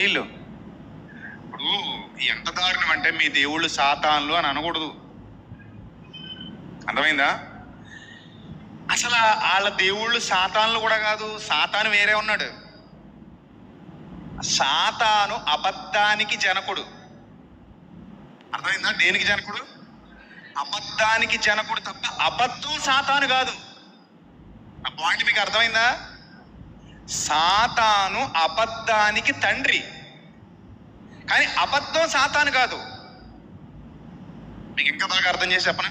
వీళ్ళు ఇప్పుడు ఎంత దారుణం అంటే మీ దేవుళ్ళు సాతాన్లు అని అనకూడదు. అర్థమైందా? అసలు వాళ్ళ దేవుళ్ళు సాతాన్లు కూడా కాదు సాతాను వేరే ఉన్నాడు. సాతాను అబద్ధానికి జనకుడు. అర్థమైందా? దేనికి జనకుడు? అబద్ధానికి జనకుడు తప్ప అబద్ధం సాతాను కాదు. ఆ పాయింట్ మీకు అర్థమైందా? సాతాను అబద్ధానికి తండ్రి. కానీ అబద్ధం సాతాను కాదు. మీకు ఇంకా బాగా అర్థం చేసి చెప్పనా?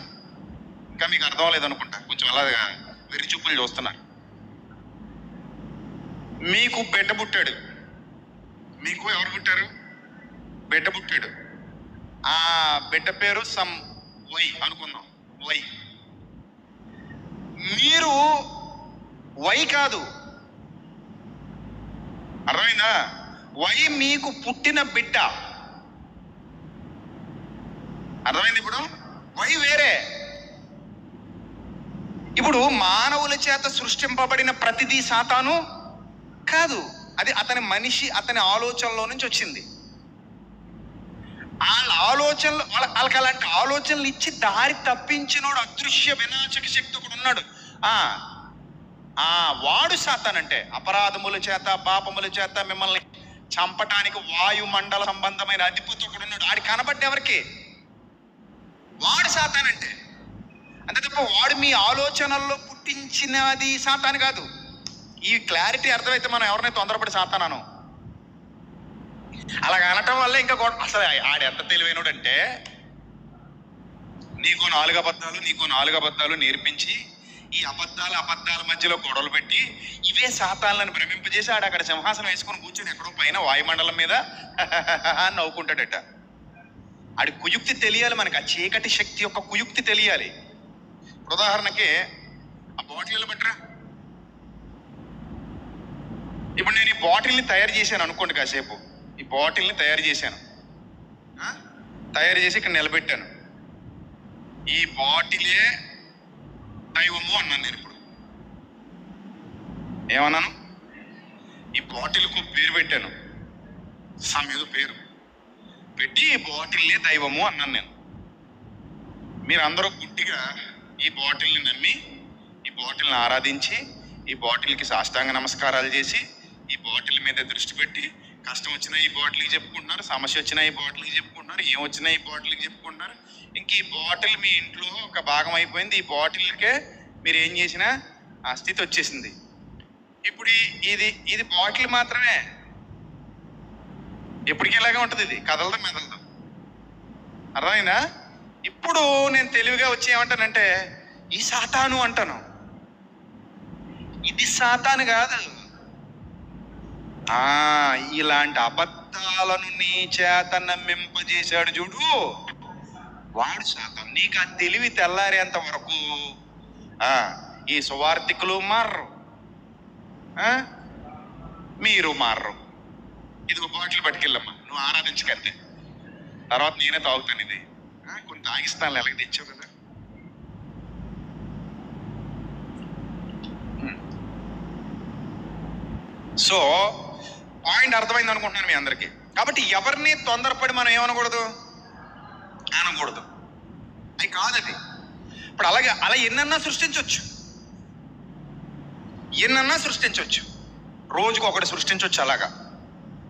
ఇంకా మీకు అర్థం లేదనుకుంటా కొంచెం అలా వెర్రి చూపులు చూస్తున్నా. మీకు బిడ్డ పుట్టాడు. మీకు ఎవరు పుట్టారు? బిడ్డ పుట్టాడు. ఆ బిడ్డ పేరు సమ్ వై అనుకుందాం. వై. మీరు వై కాదు. అర్థమైందా? వై మీకు పుట్టిన బిడ్డ? అర్థమైంది ఇప్పుడు? వై వేరే? ఇప్పుడు మానవుల చేత సృష్టింపబడిన ప్రతిదీ సాతాను? కాదు అది అతని మనిషి అతని ఆలోచనలో నుంచి వచ్చింది. వాళ్ళ ఆలోచనలు వాళ్ళ వాళ్ళకి అలాంటి ఆలోచనలు ఇచ్చి దారి తప్పించినోడు అదృశ్య వినాశక శక్తి ఒకడు ఉన్నాడు. ఆ వాడు సాతానంటే అపరాధముల చేత పాపముల చేత మిమ్మల్ని చంపటానికి వాయుమండల సంబంధమైన అధిపతి ఒకడు ఉన్నాడు ఆడి కనబడ్డ ఎవరికి? వాడు సాతానంటే అంతే తప్ప వాడు మీ ఆలోచనల్లో పుట్టించినది సాతాను కాదు. ఈ క్లారిటీ అర్థమైతే మనం ఎవరినైతే తొందరపడి సాతానాను అలా అనటం వల్ల ఇంకా గొడవ అసలు ఆడు ఎంత తెలివైనడంటే నీకు నాలుగు అబద్ధాలు నీకు నాలుగు అబద్ధాలు నేర్పించి ఈ అబద్ధాల అబద్ధాల మధ్యలో గొడవలు పెట్టి ఇవే శాతాలను భ్రమింపజేసి ఆడు అక్కడ సింహాసనం వేసుకొని కూర్చొని ఎక్కడో పైన వాయుమండలం మీద అని నవ్వుకుంటాడట. ఆడి కుయుక్తి తెలియాలి మనకి. ఆ చీకటి శక్తి యొక్క కుయుక్తి తెలియాలి. ఉదాహరణకి ఆ బాటిల్ బట్రా ఇప్పుడు నేను ఈ బాటిల్ని తయారు చేశాను అనుకోండి కాసేపు. ఈ బాటిల్ని తయారు చేశాను. తయారు చేసి ఇక్కడ నిలబెట్టాను. ఈ బాటిలే దైవము అన్నాను నేను ఇప్పుడు. ఏమన్నాను? ఈ బాటిల్కు పేరు పెట్టాను. సమ్ పేరు. పెట్టి ఈ బాటిల్నే దైవము అన్నాను నేను. మీరందరూ గుడ్డిగా ఈ బాటిల్ని నమ్మి ఈ బాటిల్ని ఆరాధించి ఈ బాటిల్కి సాష్టాంగ నమస్కారాలు చేసి ఈ బాటిల్ మీద దృష్టి పెట్టి కష్టం వచ్చినా ఈ బాటిల్కి చెప్పుకుంటున్నారు సమస్య వచ్చినా ఈ బాటిల్కి చెప్పుకుంటున్నారు ఏం వచ్చినా ఈ బాటిల్కి చెప్పుకుంటున్నారు. ఇంక ఈ బాటిల్ మీ ఇంట్లో ఒక భాగం అయిపోయింది. ఈ బాటిల్కే మీరు ఏం చేసినా ఆ స్థితి వచ్చేసింది. ఇప్పుడు ఇది ఇది బాటిల్ మాత్రమే. ఎప్పటికీ ఇలాగే ఉంటుంది ఇది. కదలదు మెదలదు. అర్థమైనా ఇప్పుడు నేను తెలివిగా వచ్చి ఏమంటానంటే ఈ సాతాను అంటాను. ఇది సాతాను కాదు. ఆ ఇలాంటి అబద్ధాలను నీ చేత నమ్మింపజేశాడు చూడు. వాడు శాతం నీకు ఆ తెలివి తెల్లారేంత వరకు ఆ ఈ సువార్థికులు మారరు. ఆ, మీరు మారరు. ఇది ఒక బాటిల్ పట్టుకెళ్ళమ్మా నువ్వు ఆరాధించకంతే తర్వాత నేనే తాగుతాను ఇది. కొన్ని తాగిస్తాను ఎలాగ తెచ్చావు కదా. సో పాయింట్ అర్థమైంది అనుకుంటున్నాను మీ అందరికీ. కాబట్టి ఎవరిని తొందరపడి మనం ఏమనకూడదు? అనకూడదు. అది కాదది. ఇప్పుడు అలాగే అలా ఎన్నన్నా సృష్టించవచ్చు ఎన్నన్నా సృష్టించవచ్చు రోజుకు ఒకటి సృష్టించవచ్చు అలాగా.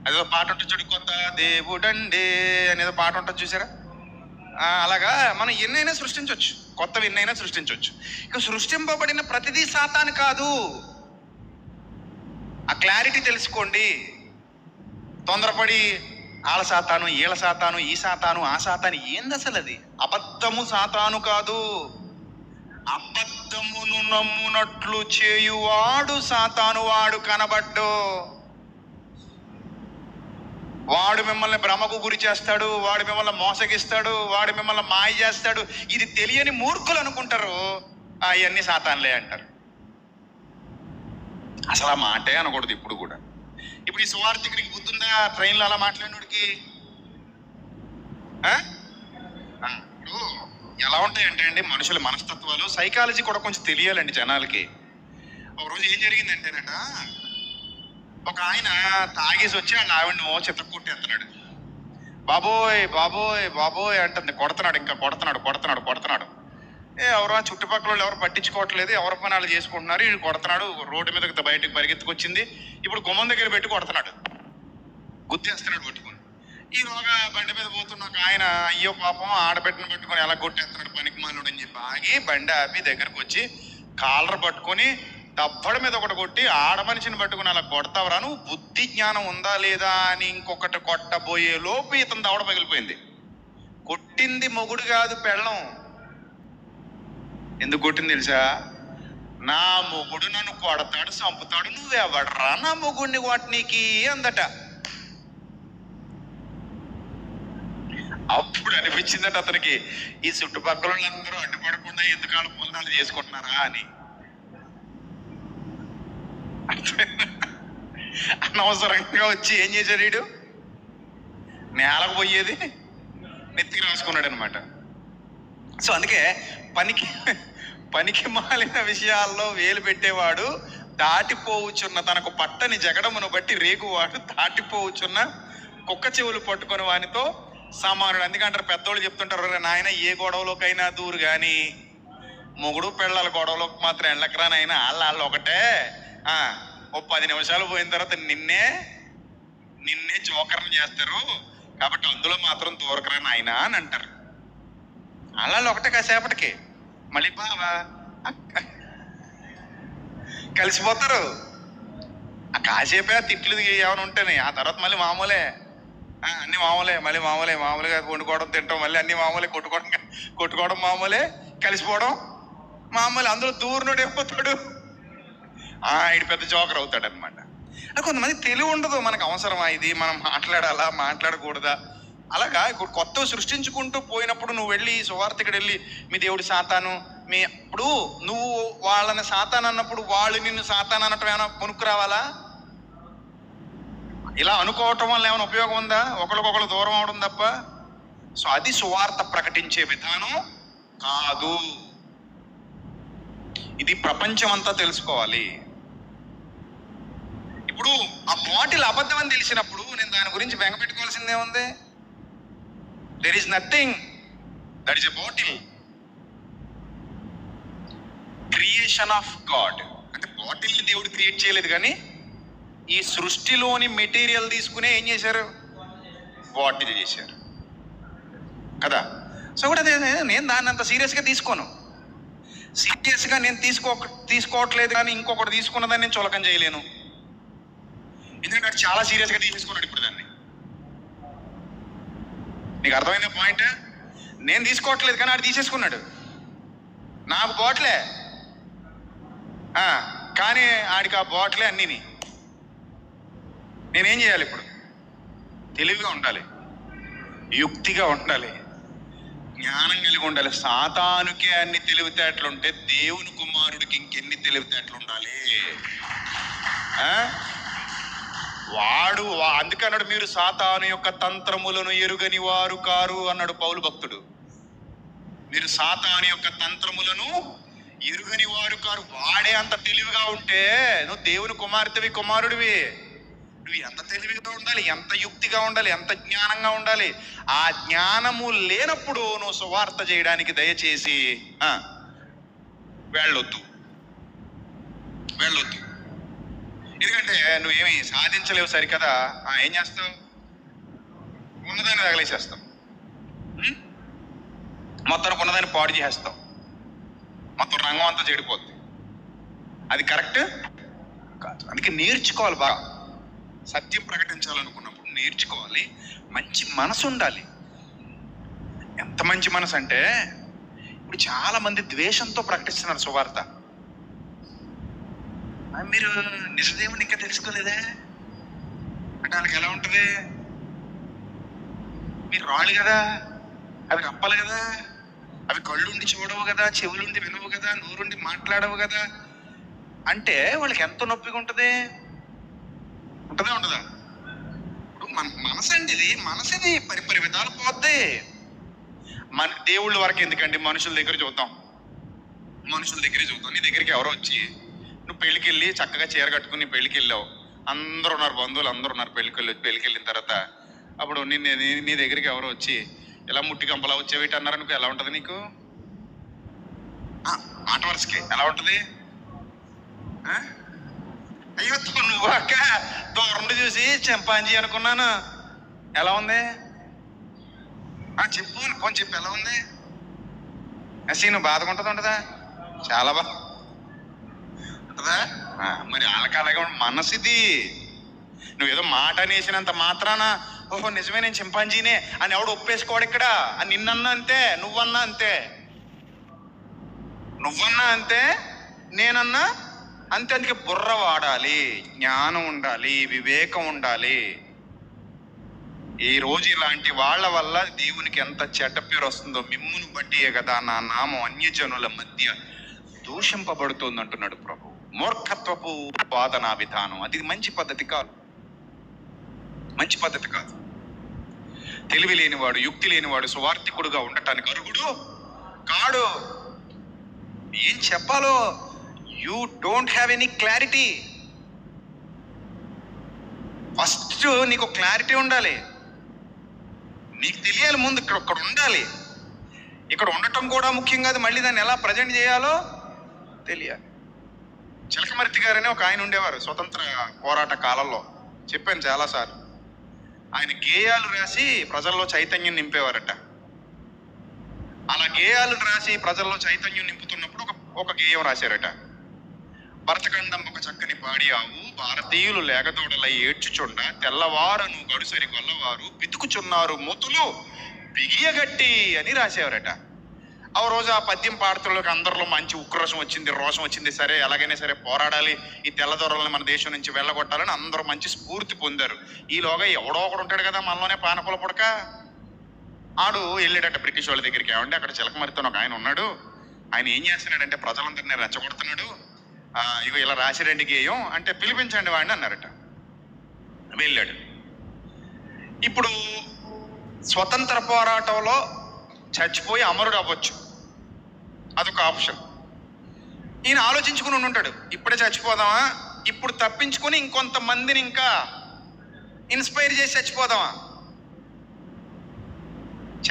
అదేదో పాట ఉంటుంది చూడు కొత్త దేవుడండే అనేదో పాట ఉంటుంది చూసారా? అలాగా మనం ఎన్నైనా సృష్టించవచ్చు కొత్తవి ఎన్నైనా సృష్టించవచ్చు ఇక సృష్టింపబడిన ప్రతిదీ సాతాను కాదు. ఆ క్లారిటీ తెలుసుకోండి. తొందరపడి ఆల సాతాను ఈల సాతాను ఈ సాతాను ఆ సాతాను ఏంది అసలు అది? అబద్ధము సాతాను కాదు. అబద్ధమును నమ్మునట్లు చేయువాడు సాతాను వాడు కనబడ్డు. వాడు మిమ్మల్ని భ్రమకు గురి చేస్తాడు వాడు మిమ్మల్ని మోసగిస్తాడు వాడు మిమ్మల్ని మాయ చేస్తాడు. ఇది తెలియని మూర్ఖులు అనుకుంటారు. అవన్నీ సాతాన్లే అంటారు. అసలు ఆ మాటే అనకూడదు ఇప్పుడు కూడా. ఇప్పుడు ఈ సువార్థికుడికి బుద్ధుందా ట్రైన్లో అలా మాట్లాడినోడికి? ఆ? ఇప్పుడు ఎలా ఉంటాయంటే అండి మనుషుల మనస్తత్వాలు సైకాలజీ కూడా కొంచెం తెలియాలండి జనాలకి. ఒక రోజు ఏం జరిగిందంటేనట ఒక ఆయన తాగేసి వచ్చి ఆ ఆవిడను ఓ చిత్త కొట్టేస్తున్నాడు బాబోయ్ బాబోయ్ బాబోయ్ అంటుంది. కొడుతున్నాడు ఇంకా కొడుతున్నాడు కొడుతున్నాడు కొడుతున్నాడు. ఎవరో చుట్టుపక్కల వాళ్ళు ఎవరు పట్టించుకోవట్లేదు ఎవరి పని వాళ్ళు చేసుకుంటున్నారు వీడు కొడుతున్నాడు రోడ్డు మీద బయటకు పరిగెత్తుకొచ్చింది ఇప్పుడు గుమ్మం దగ్గర పెట్టి కొడుతున్నాడు. గుర్తేస్తున్నాడు పట్టుకొని ఈ రోగా బండి మీద పోతున్న ఒక ఆయన అయ్యో పాపం ఆడబెట్టిన పట్టుకొని ఎలా కొట్టేస్తున్నాడు పనికి మాలుడు అని చెప్పి ఆగి బండి ఆపి దగ్గరకు వచ్చి కాలర్ పట్టుకొని దబ్బడ మీద ఒకటి కొట్టి ఆడ మనిషిని పట్టుకుని అలా కొడతావరా నువ్వు బుద్ధి జ్ఞానం ఉందా లేదా అని ఇంకొకటి కొట్టబోయే లోపు ఇతను దవడ పగిలిపోయింది. కొట్టింది మొగుడు కాదు పెళ్ళం. ఎందుకు కొట్టింది తెలుసా? నా మొగుడు నన్ను కొడతాడు చంపుతాడు నువ్వెవడరా నా మొగుడిని వాటినికి అందట. అప్పుడు అనిపించిందట అతనికి ఈ చుట్టుపక్కల వాళ్ళందరూ అడ్డుపడకుండా ఎందుకు వాళ్ళ పొందాలు చేసుకుంటున్నారా అని. అనవసరంగా వచ్చి ఏం చేశాడు వీడు? నేలకు పోయేది నెత్తికి రాసుకున్నాడు అనమాట సో అందుకే పనికి పనికి మాలిన విషయాల్లో వేలు పెట్టేవాడు దాటిపోవచ్చున్న తనకు పట్టని జగడమును బట్టి రేగువాడు దాటిపోవుచున్న కుక్క చెవులు పట్టుకొని వానితో సమానుడు. ఎందుకంటారు? పెద్దోళ్ళు చెప్తుంటారు నాయన ఏ గొడవలోకైనా దూరు కానీ మొగుడు పిల్లల గొడవలోకి మాత్రం వెళ్ళకరానైనా వాళ్ళ వాళ్ళు ఒకటే. ఓ పది నిమిషాలు పోయిన తర్వాత నిన్నే నిన్నే జోకర్ని చేస్తారు. కాబట్టి అందులో మాత్రం దూరకరా నాయనా అని అంటారు. అలా ఒకటే కాసేపటికి మళ్ళీ బావా కలిసిపోతారు. ఆ కాసేపే ఆ తిట్లు ఏమైనా ఉంటేనే ఆ తర్వాత మళ్ళీ మామూలే. ఆ, అన్ని మామూలే మళ్ళీ మామూలే మామూలుగా వండుకోవడం తింటాం మళ్ళీ అన్ని మామూలే కొట్టుకోవడం కొట్టుకోవడం మామూలే కలిసిపోవడం మామూలే అందులో దూరనుడు అయిపోతాడు ఆ ఇటు పెద్ద జోకర్ అవుతాడు అనమాట కొంతమంది తెలివి ఉండదు మనకు అవసరమా ఇది? మనం మాట్లాడాలా మాట్లాడకూడదా? అలాగా ఇప్పుడు కొత్త సృష్టించుకుంటూ పోయినప్పుడు నువ్వు వెళ్ళి సువార్తకి వెళ్ళి మీ దేవుడి సాతాను మీ అప్పుడు నువ్వు వాళ్ళని సాతాన్ అన్నప్పుడు వాళ్ళు నిన్ను సాతాన్ అనటం ఏమైనా కొనుక్కు రావాలా? ఇలా అనుకోవటం వల్ల ఏమైనా ఉపయోగం ఉందా? ఒకరికొకరు దూరం అవడం తప్ప? సో అది సువార్త ప్రకటించే విధానం కాదు. ఇది ప్రపంచం అంతా తెలుసుకోవాలి. ఇప్పుడు ఆ బాటిల్ అబద్ధం అని తెలిసినప్పుడు నేను దాని గురించి బెంగపెట్టుకోవాల్సిందే ఉంది there is nothing that is a bottle creation of God అంటే బాటిల్ని దేవుడు క్రియేట్ చేయలేదు కానీ ఈ సృష్టిలోని మెటీరియల్ తీసుకునే ఏం చేశారు? బాటిల్ చేశారు. కదా? సో కూడా అదే నేను దాన్ని అంత సీరియస్గా తీసుకోను. సీరియస్గా నేను తీసుకో తీసుకోవట్లేదు కానీ ఇంకొకటి తీసుకున్నదాన్ని నేను చులకం చేయలేను. ఎందుకంటే చాలా సీరియస్గా తీసుకున్నాడు ఇప్పుడు దాన్ని. నీకు అర్థమైంది పాయింట్? నేను తీసుకోవట్లేదు కానీ ఆడు తీసేసుకున్నాడు. నాకు బాటిలే. ఆ, కానీ ఆడికి ఆ బాటిలే అన్నీని. నేనేం చేయాలి ఇప్పుడు? తెలివిగా ఉండాలి. యుక్తిగా ఉండాలి. జ్ఞానం కలిగి ఉండాలి. సాతానుకే అన్ని తెలివితేటలుంటే దేవుని కుమారుడికి ఇంకెన్ని తెలివితేటలు ఉండాలి? ఆ? వాడు వా- అందుకే అన్నాడు మీరు సాతాను యొక్క తంత్రములను ఎరుగని వారు కారు అన్నాడు పౌలు భక్తుడు. మీరు సాతాను యొక్క తంత్రములను ఎరుగని వారు కారు. వాడే అంత తెలివిగా ఉంటే నువ్వు దేవుని కుమార్తెవి కుమారుడివి. నువ్వు ఎంత తెలివిగా ఉండాలి ఎంత యుక్తిగా ఉండాలి ఎంత జ్ఞానంగా ఉండాలి. ఆ జ్ఞానము లేనప్పుడు నువ్వు సువార్త చేయడానికి దయచేసి వెళ్ళొద్దు. వెళ్ళొద్దు. ఎందుకంటే నువ్వేమి సాధించలేవు సరికదా. ఏం చేస్తావు? ఉన్నదాన్ని తగలేసేస్తావు మొత్తం ఉన్నదాన్ని పాడు చేసేస్తావు. మొత్తం రంగం అంతా చెడిపోద్ది. అది కరెక్ట్ కాదు. అందుకే నేర్చుకోవాలి బాగా. సత్యం ప్రకటించాలనుకున్నప్పుడు నేర్చుకోవాలి. మంచి మనసు ఉండాలి. ఎంత మంచి మనసు అంటే ఇప్పుడు చాలామంది ద్వేషంతో ప్రకటిస్తున్నారు సువార్త. మీరు నిజదేవుని ఇంకా తెలుసుకోలేదే? అంటే వాళ్ళకి ఎలా ఉంటుంది? మీరు రాళ్ళు కదా అవి రప్పలు కదా అవి కళ్ళుండి చూడవు కదా చెవులుండి వినవు కదా నోరుండి మాట్లాడవు కదా. అంటే వాళ్ళకి ఎంత నొప్పిగా ఉంటుంది? ఉంటుందా ఉండదా? ఇప్పుడు మన మనసు అండి ఇది మనసుది పరిపరి విధాలు పోద్ది. మన దేవుళ్ళ వరకు ఎందుకండి మనుషుల దగ్గర చూద్దాం? మనుషుల దగ్గరే చూద్దాం. నీ దగ్గరికి ఎవరో వచ్చి నువ్వు పెళ్ళికి వెళ్ళి చక్కగా చీర కట్టుకుని నీ పెళ్ళికి వెళ్ళావు అందరూ ఉన్నారు బంధువులు అందరూ ఉన్నారు పెళ్ళికి వెళ్ళి పెళ్ళికి వెళ్ళిన తర్వాత. అప్పుడు నిన్ను నీ- దగ్గరికి ఎవరో వచ్చి ఇలా ముట్టి కంపలా వచ్చేవిటి అన్నారు అనుకో ఎలా ఉంటుంది నీకు? ఆ, మాట వరుసకి ఎలా ఉంటుంది? అయ్యో నువ్వు అక్క దూరం నుండి చూసి చింపాంజీ అనుకున్నాను. ఎలా ఉంది? ఆ, చెప్పు కొంచెం చెప్పు ఎలా ఉంది? సీను బాధగా ఉంటుంది ఉంటుందా? చాలా బాగా ఉంటుందా మరి వాళ్ళకి అలాగే ఉన్న మనసు ఇది నువ్వేదో మాట అనేసినంత మాత్రాన ఓహో నిజమే నేను చింపాంజీనే అని ఎవడు ఒప్పేసుకోడు ఇక్కడ? అని నిన్నన్నా అంతే నువ్వన్నా అంతే. నువ్వన్నా అంతే నేనన్నా అంతే. అందుకే బుర్ర వాడాలి జ్ఞానం ఉండాలి వివేకం ఉండాలి. ఈ రోజు ఇలాంటి వాళ్ళ వల్ల దేవునికి ఎంత చెడ్డ పేరు వస్తుందో మిమ్మును బట్టియే కదా నా నామం అన్యజనుల మధ్య దూషింపబడుతుంది అంటున్నాడు ప్రభు. మూర్ఖత్వపు వాదన విధానం. అది మంచి పద్ధతి కాదు. మంచి పద్ధతి కాదు. తెలివి లేనివాడు యుక్తి లేనివాడు సువార్థికుడుగా ఉండటానికి అర్హుడు కాడు. ఏం చెప్పాలో? You don't have any clarity first నీకు క్లారిటీ ఉండాలి. నీకు తెలియాలి ముందు ఇక్కడ ఒక్కడ ఉండాలి. ఇక్కడ ఉండటం కూడా ముఖ్యం కాదు. మళ్ళీ దాన్ని ఎలా ప్రజెంట్ చేయాలో తెలియాలి. చిలకమర్తి గారని ఒక ఆయన ఉండేవారు స్వతంత్ర పోరాట కాలంలో. చెప్పాను చాలాసార్లు ఆయన గేయాలు రాసి ప్రజల్లో చైతన్యం నింపేవారట. అలా గేయాలు రాసి ప్రజల్లో చైతన్యం నింపుతున్నప్పుడు ఒక ఒక గేయం రాశారట. భరతఖండం ఒక చక్కని పాడి ఆవు భారతీయులు లేగదోడలై ఏడ్చుచుండ తెల్లవారను గడుసరి గొల్లవారు పితుకుచున్నారు మూతులు బిగియగట్టి అని రాసేవారట. ఆ రోజు ఆ పద్యం పాడుతులకు అందరిలో మంచి ఉక్రోషం వచ్చింది రోషం వచ్చింది. సరే ఎలాగైనా సరే పోరాడాలి. ఈ తెల్లదొరల్ని మన దేశం నుంచి వెళ్ళగొట్టాలని అందరూ మంచి స్ఫూర్తి పొందారు. ఈలోగా ఎవడో ఒకడు ఉంటాడు కదా మనలోనే పానపల పుడక. ఆడు వెళ్ళాడట బ్రిటిష్ వాళ్ళ దగ్గరికి. ఏమంటే అక్కడ చిలకమరితో ఒక ఆయన ఉన్నాడు. ఆయన ఏం చేస్తున్నాడంటే ప్రజలందరినీ రెచ్చగొడుతున్నాడు. ఇగో ఇలా రాసిరండి గేయం అంటే పిలిపించండి వాడిని అన్నారట. వెళ్ళాడు. ఇప్పుడు స్వతంత్ర పోరాటంలో చచ్చిపోయి అమరుడు అవ్వచ్చు. అదొక ఆప్షన్. ఈయన ఆలోచించుకుని ఉంటాడు. ఇప్పుడే చచ్చిపోదామా? ఇప్పుడు తప్పించుకొని ఇంకొంతమందిని ఇంకా ఇన్స్పైర్ చేసి చచ్చిపోదామా?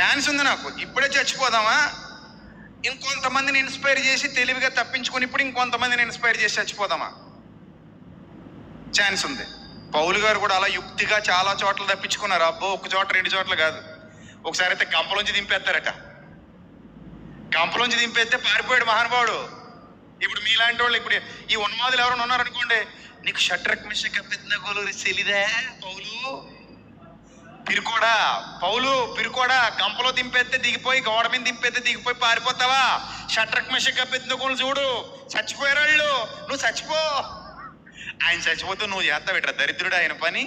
ఛాన్స్ ఉంది నాకు. ఇప్పుడే చచ్చిపోదామా? ఇంకొంతమందిని ఇన్స్పైర్ చేసి తెలివిగా తప్పించుకొని ఇప్పుడు ఇంకొంతమందిని ఇన్స్పైర్ చేసి చచ్చిపోదామా? ఛాన్స్ ఉంది. పౌలు గారు కూడా అలా యుక్తిగా చాలా చోట్ల తప్పించుకున్నారు. అబ్బో ఒక చోట రెండు చోట్ల కాదు. ఒకసారి అయితే గంపలోంచి దింపేస్తారట. గంపలోంచి దింపేస్తే పారిపోయాడు మహానుభావుడు. ఇప్పుడు మీలాంటి వాళ్ళు ఇప్పుడు ఈ ఉన్మాదులు ఎవరైనా ఉన్నారనుకోండి నీకు షట్రక్ మిషక్ పెద్దగోలు తెలియదా పౌలు? పిరుకోడా? పౌలు పిరుకోడా? గంపలో దింపేస్తే దిగిపోయి గోడ మీద దింపేస్తే దిగిపోయి పారిపోతావా? షట్రక్ మిషక్ పెద్దగోలు చూడు చచ్చిపోయారాళ్ళు నువ్వు చచ్చిపో. ఆయన చచ్చిపోతే నువ్వు చేస్తావు ఇట్రా దరిద్రుడు ఆయన పని?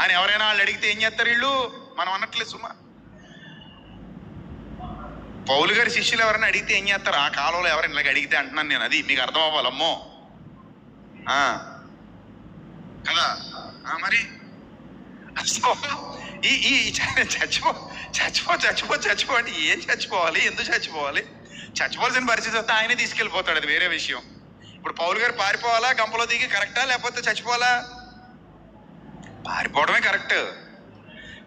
ఆయన ఎవరైనా వాళ్ళు అడిగితే ఏం చేస్తారు వీళ్ళు? మనం అన్నట్లే సుమా. పౌలు గారి శిష్యులు ఎవరైనా అడిగితే ఏం చేస్తారు? ఆ కాలంలో ఎవరైనా ఇలాగ అడిగితే అంటున్నాను నేను. అది మీకు అర్థం అవ్వాలమ్మో. ఆ. కదా? మరి? సో ఈ ఈ చచ్చిపో చచ్చిపో చచ్చిపో చచ్చిపో అంటే ఏం చచ్చిపోవాలి? ఎందుకు చచ్చిపోవాలి? చచ్చిపోవాల్సిన పరిస్థితి వస్తే ఆయనే తీసుకెళ్ళిపోతాడు. అది వేరే విషయం. ఇప్పుడు పౌలు గారు పారిపోవాలా? గంపలో దిగి కరెక్టా? లేకపోతే చచ్చిపోవాలా? పారిపోవడమే కరెక్ట్.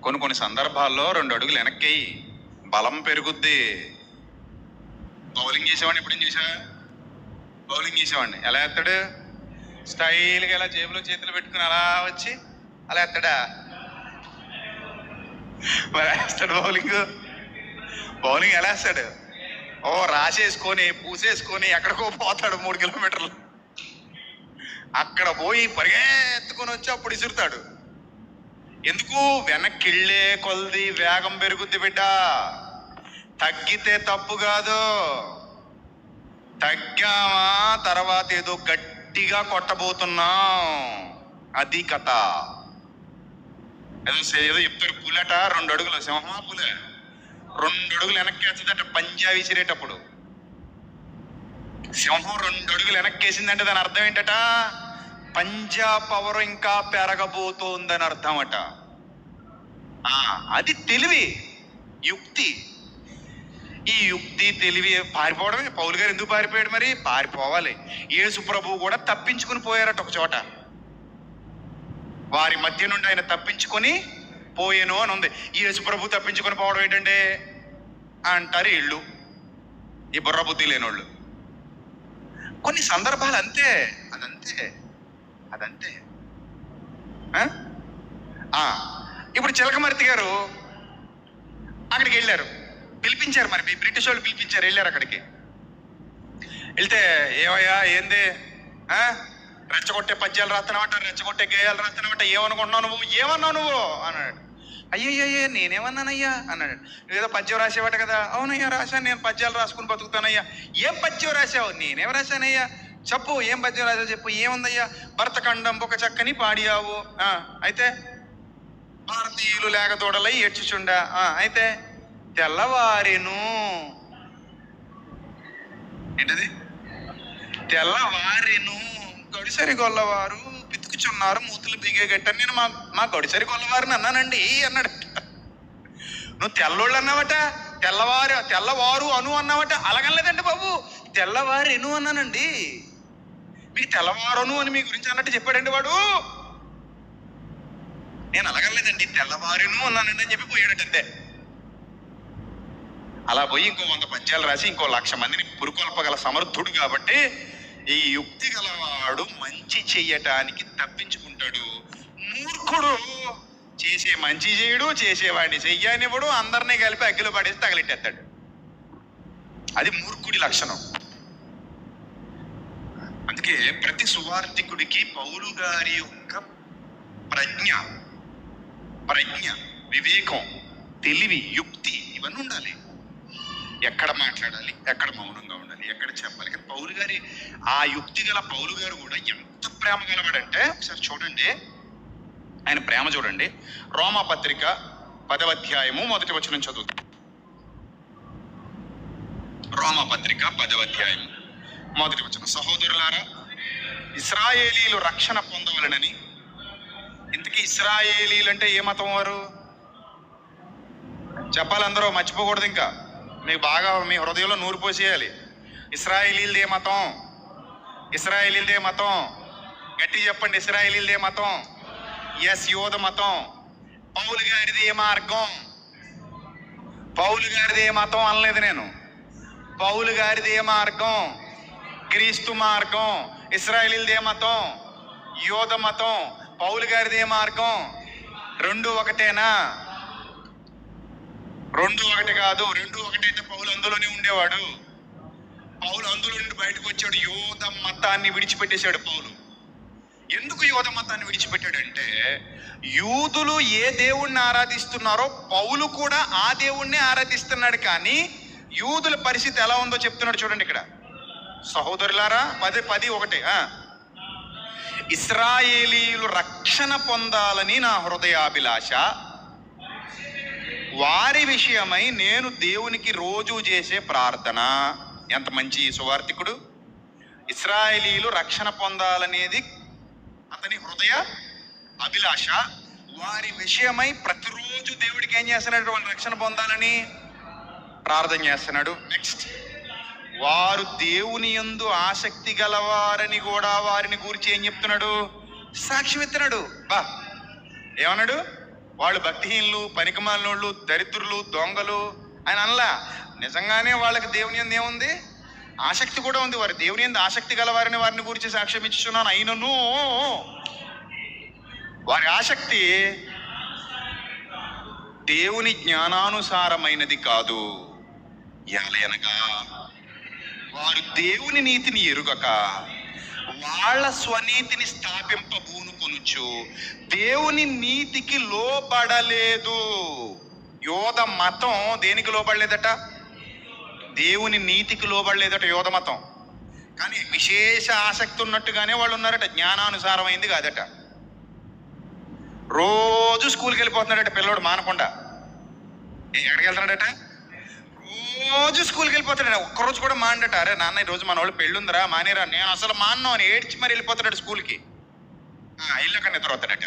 కొన్ని కొన్ని సందర్భాల్లో రెండు అడుగులు వెనక్కి బలం పెరుగుద్ది. బౌలింగ్ చేసేవాడిని ఎప్పుడు చేసా బౌలింగ్ చేసేవాడిని. ఎలా ఎత్తాడు? స్టైల్గా ఇలా జేబులో చేతులు పెట్టుకుని అలా వచ్చి అలా ఎత్తాడా? మరి వేస్తాడు బౌలింగ్. బౌలింగ్ ఎలా వేస్తాడు? ఓ రాసేసుకొని పూసేసుకొని ఎక్కడికో పోతాడు మూడు కిలోమీటర్లు. అక్కడ పోయి పరిగెత్తుకొని వచ్చి అప్పుడు ఇసురుతాడు. ఎందుకు? వెనక్కిళ్ళే కొలది వేగం పెరుగుద్ది బిడ్డ. తగ్గితే తప్పు కాదు. తగ్గామా? తర్వాత ఏదో గట్టిగా కొట్టబోతున్నాం. అది కథ. ఏదో ఏదో చెప్తారు పులట రెండు అడుగులు సింహమా పులే? రెండు అడుగులు వెనక్కి వేస్తుందట పంజా విసిరేటప్పుడు. సింహం రెండు అడుగులు వెనక్కి వేసిందంటే దాని అర్థం ఏంటట? పంజా పవర్ ఇంకా పెరగబోతోందని అర్థమట. ఆ, అది తెలివి యుక్తి. ఈ యుక్తి తెలివి పారిపోవడమే. పౌలు గారు ఎందుకు పారిపోయాడు మరి? పారిపోవాలి. యేసు ప్రభువు కూడా తప్పించుకుని పోయారట ఒక చోట. వారి మధ్య నుండి ఆయన తప్పించుకొని పోయేను అని ఉంది. ఈ యేసు ప్రభు తప్పించుకొని పోవడం ఏంటంటే? అంటారు ఇళ్ళు. ఈ బుర్ర బుద్ధి లేనోళ్ళు. కొన్ని సందర్భాలు అంతే అదంతే. అదంతే ఆ? ఆ, ఇప్పుడు చిలకమర్తి గారు అక్కడికి వెళ్ళారు. పిలిపించారు మరి మీ బ్రిటిష్ వాళ్ళు పిలిపించారు వెళ్ళారు అక్కడికి. వెళ్తే ఏవయ్యా ఏంది? రెచ్చగొట్టే పద్యాలు రాస్తున్నావంట రెచ్చగొట్టే గేయాలు రాస్తున్నావంట ఏమనుకుంటున్నావు నువ్వు? ఏమన్నావు నువ్వు? అన్నాడు. అయ్యయ్యే నేనేమన్నానయ్యా అన్నాడు ఏదో పద్యం రాసేవాట కదా అవునయ్యా రాశాను నేను పద్యాలు రాసుకుని బతుకుతానయ్యా ఏం పద్యం రాసావు నేనేం రాశానయ్యా చెప్పు ఏం పద్యం రాసావు చెప్పు ఏముందయ్యా? భరతఖండం ఒక చక్కని పాడియావు. అయితే? భారతీయులు లేకదోడలై ఏడ్చుచుండా. ఆ, అయితే? తెల్లవారెను. ఏంటది? తెల్లవారెను. గడిసరి గొల్లవారు పితుకుచున్నారు మూతులు బిగేగట్టని నేను మా మా గడిసరి గొల్లవారిని అన్నానండి అన్నాడు. నువ్వు తెల్లోళ్ళు అన్నావట తెల్లవారు తెల్లవారు అను అన్నావట అలాగనలేదండి బాబు. తెల్లవారెను అన్నానండి. మీకు తెల్లవారును అని మీ గురించి అన్నట్టు చెప్పాడండి వాడు. నేను అలగలేదండి తెల్లవారును అన్నానండి అని చెప్పి పోయాడట అంతే. అలా పోయి ఇంకో వంద పద్యాలు రాసి ఇంకో లక్ష మందిని పురుకొల్పగల సమర్థుడు కాబట్టి ఈ యుక్తి గలవాడు మంచి చెయ్యటానికి తప్పించుకుంటాడు. మూర్ఖుడు చేసే మంచి చేయడు చేసేవాడిని చెయ్యనివ్వడు అందరినీ కలిపి అగ్గిలో పడేసి తగలెట్టేస్తాడు అది మూర్ఖుడి లక్షణం. అందుకే ప్రతి సువార్థికుడికి పౌలు గారి యొక్క ప్రజ్ఞ ప్రజ్ఞ వివేకం తెలివి యుక్తి ఇవన్నీ ఉండాలి. ఎక్కడ మాట్లాడాలి ఎక్కడ మౌనంగా ఉండాలి ఎక్కడ చెప్పాలి. కానీ పౌలు గారి ఆ యుక్తి గల పౌలు గారు కూడా ఎంత ప్రేమ గలవాడంటే ఒకసారి చూడండి. ఆయన ప్రేమ చూడండి. రోమా పత్రిక పదవ అధ్యాయము మొదటి వచనం చదువుతాం. రోమా పత్రిక పదవ అధ్యాయము. మొదటి వచ్చిన సహోదరులారా ఇస్రాయేలీలు రక్షణ పొందవలనని. ఇంతకీ ఇస్రాయేలీలు అంటే ఏ మతం వారు? చెప్పాలి అందరూ మర్చిపోకూడదు ఇంకా. మీకు బాగా మీ హృదయంలో నూరు పోసేయాలి. ఇస్రాయేలీలదే మతం. ఇస్రాయేలీలదే మతం. గట్టి చెప్పండి ఇస్రాయేలీలదే మతం. ఎస్ యోధ మతం. పౌలు గారిది ఏ మార్గం. పౌలు గారిది ఏ మతం అనలేదు నేను. పౌలు గారిది ఏ మార్గం. క్రీస్తు మార్గం ఇస్రాయేలీలది మతం యోధ మతం పౌలు గారిదే మార్గం. రెండు ఒకటేనా? రెండు ఒకటి కాదు రెండు ఒకటైతే పౌలు అందులోనే ఉండేవాడు. పౌలు అందులో నుండి బయటకు వచ్చాడు యోధ మతాన్ని విడిచిపెట్టేశాడు పౌలు. ఎందుకు యోధ మతాన్ని విడిచిపెట్టాడంటే యూదులు ఏ దేవుణ్ణి ఆరాధిస్తున్నారో పౌలు కూడా ఆ దేవుణ్ణి ఆరాధిస్తున్నాడు కానీ యూదుల పరిస్థితి ఎలా ఉందో చెప్తున్నాడు చూడండి ఇక్కడ. సహోదరులారా పది పది ఒకటి ఇస్రాయేలీలు రక్షణ పొందాలని నా హృదయాభిలాష. వారి విషయమై నేను దేవునికి రోజు చేసే ప్రార్థన. ఎంత మంచి సువార్థికుడు. ఇస్రాయేలీలు రక్షణ పొందాలనేది అతని హృదయ అభిలాష. వారి విషయమై ప్రతిరోజు దేవుడికి ఏం చేస్తున్నాడు? వాళ్ళు రక్షణ పొందాలని ప్రార్థన చేస్తున్నాడు. నెక్స్ట్. వారు దేవుని యందు ఆసక్తి గలవారని కూడా వారిని గురించి ఏం చెప్తున్నాడు? సాక్ష్యం ఇస్తున్నాడు. బా ఏమన్నాడు? వాళ్ళు భక్తిహీనులు పనికిమాలినోళ్ళు దరిద్రులు దొంగలు ఆయన అనలా. నిజంగానే వాళ్ళకి దేవుని ఎందు ఏముంది? ఆసక్తి కూడా ఉంది. వారి దేవుని ఎందు ఆసక్తి గలవారిని వారిని గురించి సాక్ష్యం ఇచ్చున్నాను అయినను వారి ఆసక్తి దేవుని జ్ఞానానుసారమైనది కాదు. ఎలయనగా వారు దేవుని నీతిని ఎరుగక వాళ్ళ స్వనీతిని స్థాపింపబూను కొనుచు. దేవుని నీతికి లోబడలేదు. యోధ మతం దేనికి లోబడలేదట? దేవుని నీతికి లోబడలేదట యోధ మతం. కానీ విశేష ఆసక్తి ఉన్నట్టుగానే వాళ్ళు ఉన్నారట జ్ఞానానుసారమైంది కాదట. రోజు స్కూల్కి వెళ్ళిపోతున్నాడట పిల్లోడు మానకుండా. ఎక్కడికి వెళ్తున్నాడట? రోజు స్కూల్కి వెళ్ళిపోతాడు. ఒక్కరోజు కూడా మాండట అరే నాన్న ఈ రోజు మన వాళ్ళు పెళ్ళుందిరా మానేరా. నేను అసలు మాన్నో. అని ఏడ్చి మరి వెళ్ళిపోతాడు స్కూల్కి. వెళ్ళాక నిద్ర వస్తాడట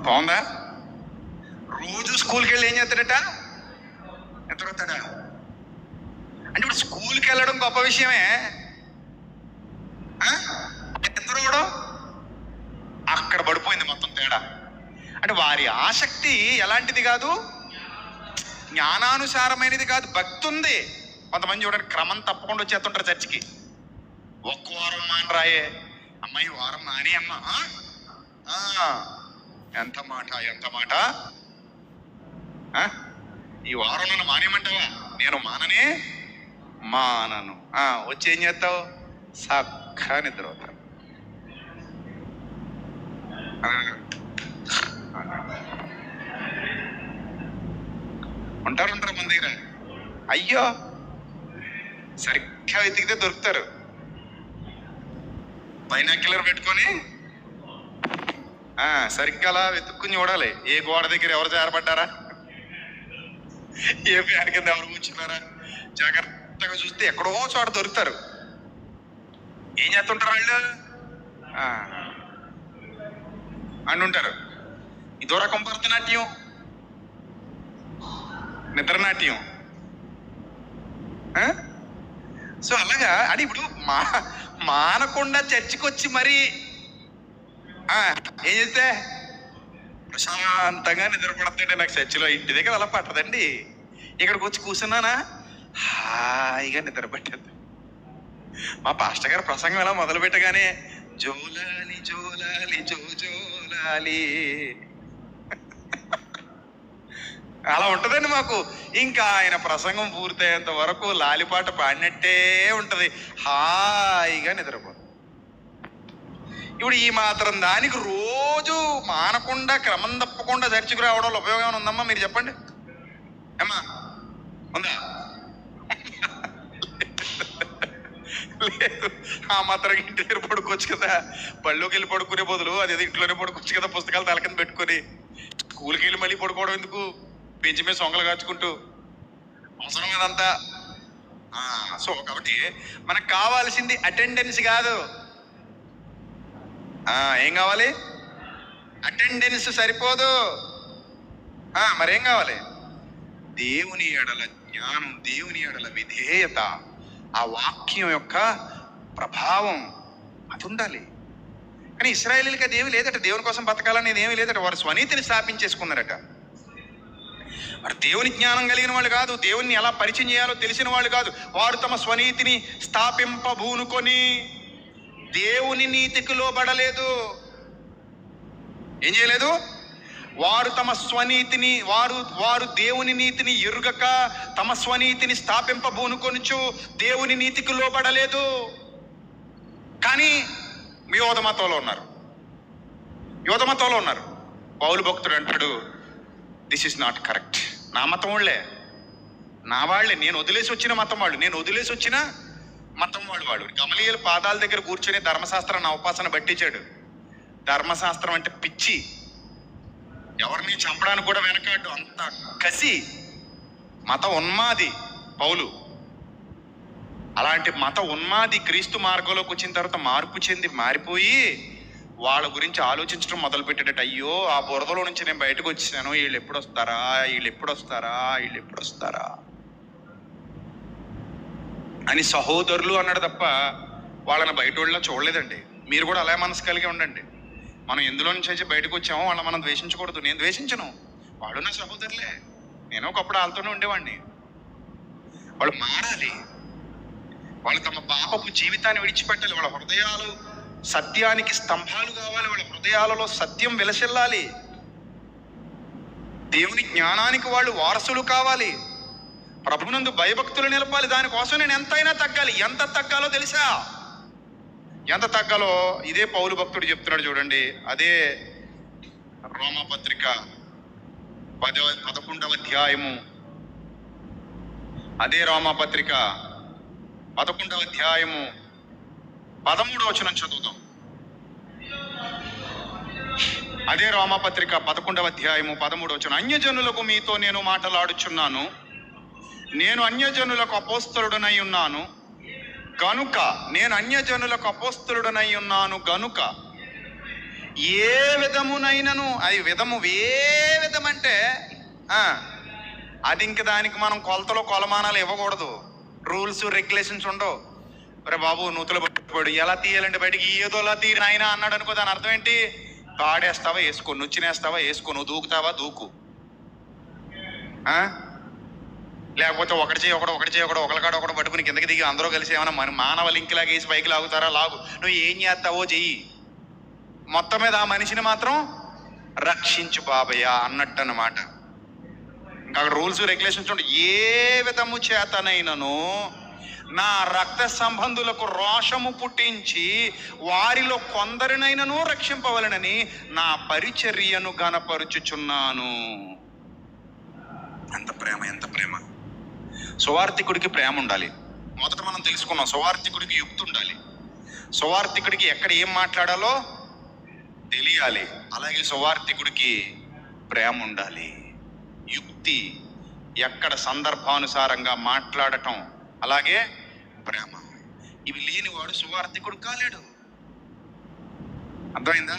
బాగుందా? రోజు స్కూల్కి వెళ్ళి ఏం చేస్తాడట? నిద్ర వస్తాడా అంటే ఇప్పుడు స్కూల్కి వెళ్ళడం గొప్ప విషయమే. ఆ? కూడా అక్కడ పడిపోయింది మొత్తం తేడా. అంటే వారి ఆసక్తి ఎలాంటిది కాదు? జ్ఞానానుసారమైనది కాదు. భక్తి ఉంది. కొంతమంది చూడండి క్రమం తప్పకుండా వచ్చేస్తుంటారు చర్చికి. ఒక్క వారం మానరాయే అమ్మాయి వారం మానే అమ్మ. ఆ? ఎంత మాట ఎంత మాట? ఆ? ఈ వారం నన్ను మానేమంటావా నేను మాననే? మానను. ఆ, వచ్చి ఏం చేస్తావు? సక్క నిద్ర అవుతాను ఉంటారు ఉంటారు మన దగ్గర అయ్యో! సరిగ్గా వెతికితే దొరుకుతారు. బైనాక్యులర్ పెట్టుకొని ఆ, సరిగ్గా అలా వెతుక్కుని చూడాలి. ఏ గోడ దగ్గర ఎవరు జారపడ్డారా ఏ ఫ్యాన్ కింద ఎవరు కూర్చున్నారా? జాగ్రత్తగా చూస్తే ఎక్కడో చోట దొరుకుతారు. ఏం చేస్తుంటారు వాళ్ళు? అంటుంటారు. ఇదో రకం భరతనాట్యం నిద్రనాట్యం. ఆ? సో అలాగా అని ఇప్పుడు మా మానకుండా చర్చికి వచ్చి మరి ఆ, ఏం చేస్తే? ప్రశాంతంగా నిద్రపడుతుంటే నాకు చర్చిలో. ఇంటి దగ్గర అలా పట్టదండి. ఇక్కడికి వచ్చి కూర్చున్నానా? హాయిగా నిద్ర పట్టేది మా పాస్టర్ గారు ప్రసంగం ఎలా మొదలు పెట్టగానే జోలాలి జోలాలి జో జోలాలి. అలా ఉంటుందండి మాకు. ఇంకా ఆయన ప్రసంగం పూర్తయ్యేంత వరకు లాలిపాట పాడినట్టే ఉంటుంది. హాయిగా నిద్రపో ఇప్పుడు ఈ మాత్రం దానికి రోజు మానకుండా క్రమం తప్పకుండా చర్చకు రావడం వల్ల ఉపయోగం ఏమైనా ఉందమ్మా? మీరు చెప్పండి. ఏమ్మా? ఉందా? లేదు. ఆ మాత్రం ఇంటి దగ్గర పడుకోవచ్చు కదా. బళ్ళోకి వెళ్ళి పడుకునే బదులు అది ఇంట్లోనే పడుకోవచ్చు కదా పుస్తకాలు తలకని పెట్టుకొని. స్కూల్కి వెళ్ళి మళ్ళీ పడుకోవడం ఎందుకు? పెంచి మీద సొంగలు కాచుకుంటూ అవసరం అదంతా సో కాబట్టి మనకు కావాల్సింది అటెండెన్స్ కాదు. ఏం కావాలి? అటెండెన్స్ సరిపోదు. మరేం కావాలి? దేవుని ఎడల జ్ఞానం దేవుని ఎడల విధేయత ఆ వాక్యం యొక్క ప్రభావం అది ఉండాలి. కానీ ఇస్రాయేలీలకి అది ఏమీ లేదట. దేవుని కోసం బతకాలని ఏమీ లేదట. వారు స్వనీతిని స్థాపించేసుకున్నారట. వారు దేవుని జ్ఞానం కలిగిన వాళ్ళు కాదు. దేవుణ్ణి ఎలా పరిచయం చేయాలో తెలిసిన వాళ్ళు కాదు. వారు తమ స్వనీతిని స్థాపింపబూనుకొని దేవుని నీతికి లోబడలేదు ఏం చేయలేదు? వారు తమ స్వనీతిని వారు వారు దేవుని నీతిని ఎరుగక తమ స్వనీతిని స్థాపింపబూనుకొనుచు దేవుని నీతికి లోబడలేదు. కానీ యోధ ఉన్నారు. యోధమతంలో ఉన్నారు. పౌలు భక్తుడు అంటాడు దిస్ ఇస్ నాట్ కరెక్ట్ నా మతం వాళ్ళే. నా వాళ్ళే. నేను వదిలేసి వచ్చిన మతం వాళ్ళు. నేను వదిలేసి వచ్చిన మతం వాళ్ళు వాళ్ళు. గమలీయుల పాదాల దగ్గర కూర్చొని ధర్మశాస్త్రం నా ఉపాసన పట్టించాడు. ధర్మశాస్త్రం అంటే పిచ్చి. ఎవరిని చంపడానికి కూడా వెనకాడు అంత కసి. మత ఉన్మాది పౌలు. అలాంటి మత ఉన్మాది క్రీస్తు మార్గంలోకి వచ్చిన తర్వాత మార్పు చెంది మారిపోయి వాళ్ళ గురించి ఆలోచించడం మొదలు పెట్టేటట్టు అయ్యో ఆ బురదలో నుంచి నేను బయటకు వచ్చాను వీళ్ళు ఎప్పుడు వస్తారా వీళ్ళు ఎప్పుడు వస్తారా వీళ్ళు ఎప్పుడు వస్తారా అని సహోదరులు అన్నాడు తప్ప వాళ్ళని బయట వాళ్ళ చూడలేదండి. మీరు కూడా అలా మనసు కలిగి ఉండండి. మనం ఎందులో నుంచి అయితే బయటకు వచ్చామో వాళ్ళని మనం ద్వేషించకూడదు. నేను ద్వేషించను. వాళ్ళు నా సహోదరులే. నేను ఒకప్పుడు వాళ్ళతోనే ఉండేవాడిని. వాళ్ళు మారాలి. వాళ్ళు తమ పాపపు జీవితాన్ని విడిచిపెట్టాలి. వాళ్ళ హృదయాలు సత్యానికి స్తంభాలు కావాలి వాళ్ళ హృదయాలలో సత్యం విలసిల్లాలి. దేవుని జ్ఞానానికి వాళ్ళు వారసులు కావాలి. ప్రభునందు భయభక్తులు నిలపాలి. దానికోసం నేను ఎంతైనా తగ్గాలి. ఎంత తగ్గాలో తెలుసా? ఎంత తగ్గాలో? ఇదే పౌలు భక్తుడు చెప్తున్నాడు చూడండి. అదే రోమపత్రిక పదవ పదకొండవ అధ్యాయము. అదే రోమపత్రిక పదకొండవ అధ్యాయము. పదమూడవ వచనం చదువుతాం అదే రోమపత్రిక పదకొండవ అధ్యాయము పదమూడవ వచనం. అన్యజనులకు మీతో నేను మాటలాడుచున్నాను. నేను అన్యజనులకు అపోస్తలుడనై ఉన్నాను. గనుక నేను అన్యజనులకు అపోస్తలుడనై ఉన్నాను గనుక ఏ విధమునైనను అది విధము ఏ విధమంటే అది ఇంక దానికి మనం కొలతలో కొలమానాలు ఇవ్వకూడదు. రూల్స్ రెగ్యులేషన్స్ ఉండవు. అరే బాబు నూతులు పట్టు ఎలా తీయాలంటే బయటికి? ఏదోలా తీరి నాయన అన్నాడు అనుకో దాని అర్థం ఏంటి? తాడేస్తావా వేసుకో నుచ్చినేస్తావా వేసుకో నువ్వు దూకుతావా దూకు. ఆ? లేకపోతే ఒకటి చేయి ఒకడు ఒకటి చేయి ఒకడు ఒకరికాడ ఒకడు పట్టుకుని కిందకి దిగి అందరూ కలిసి ఏమైనా మన మానవ లింక్ లాగా వేసి పైకి లాగుతారా? లాగు. నువ్వు ఏం చేస్తావో చెయ్యి. మొత్తం మీద ఆ మనిషిని మాత్రం రక్షించు బాబయ్య అన్నట్టు అనమాట ఇంకా అక్కడ రూల్స్ రెగ్యులేషన్స్ ఉంటాయి ఏ విధము చేతనైనను నా రక్త సంబంధులకు రోషము పుట్టించి వారిలో కొందరినైనను రక్షింపవలనని నా పరిచర్యను గనపరుచుచున్నాను. ఎంత ప్రేమ ఎంత ప్రేమ. సువార్థికుడికి ప్రేమ ఉండాలి. మొదట మనం తెలుసుకున్నాం సువార్థికుడికి యుక్తి ఉండాలి. సువార్థికుడికి ఎక్కడ ఏం మాట్లాడాలో తెలియాలి. అలాగే సువార్థికుడికి ప్రేమ ఉండాలి. యుక్తి ఎక్కడ సందర్భానుసారంగా మాట్లాడటం అలాగే ప్రేమ ఇవి లేనివాడు సువార్థికుడు కాలేడు. అర్థమైందా?